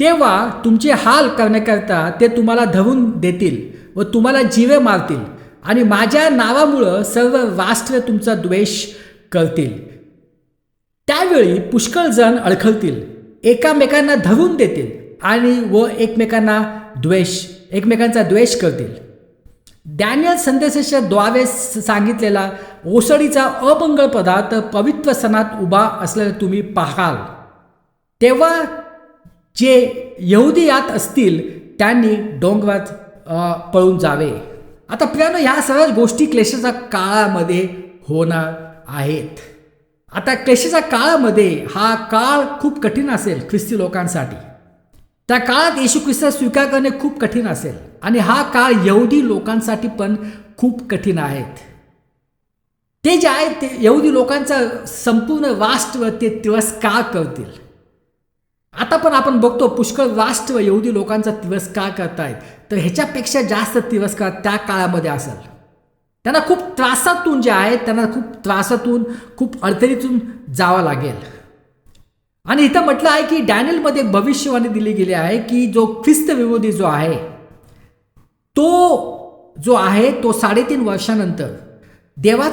तेव्हा तुमचे हाल करण्याकरता ते तुम्हाला धरून देतील व तुम्हाला जीवे मारतील आणि माझ्या नावामुळं सर्व राष्ट्र तुमचा द्वेष करतील. त्यावेळी पुष्कळ जण अडखळतील एकामेकांना धरून देतील आणि व एकमेकांना द्वेष एकमेकांचा द्वेष करतील. डॅनियल संदेशाच्या द्वारे सांगितलेला ओसडीचा अपंगळ पदार्थ पवित्र सणात उभा असलेला तुम्ही पाहाल. तेव्हा जे यहुदी यात असतील त्यांनी डोंगरात पळून जावे. आता प्रियानं ह्या सगळ्याच गोष्टी क्लेशाच्या काळामध्ये होणार आहेत. आता क्लेशाच्या काळामध्ये हा काळ खूप कठीण असेल ख्रिस्ती लोकांसाठी. त्या काळात येशू ख्रिस्त स्वीकार करणे खूप कठीण असेल आणि हा काळ यहुदी लोकांसाठी पण खूप कठीण आहेत. ते जे आहेत ते यहुदी लोकांचा संपूर्ण राष्ट्र ते तिरस्कार करतील. आता पण आपण बघतो पुष्कळ राष्ट्र यहुदी लोकांचा तिरस्कार करतायत. तर ह्याच्यापेक्षा जास्त तिरस्कार त्या काळामध्ये असेल. त्यांना खूप त्रासातून जे आहे त्यांना खूप त्रासातून खूप अडचणीतून जावं लागेल. आणि इथं म्हटलं आहे की डॅनियलमध्ये भविष्यवाणी दिली गेली आहे की जो ख्रिस्त विरोधी जो आहे तो जो आहे तो साडेतीन वर्षानंतर देवाचा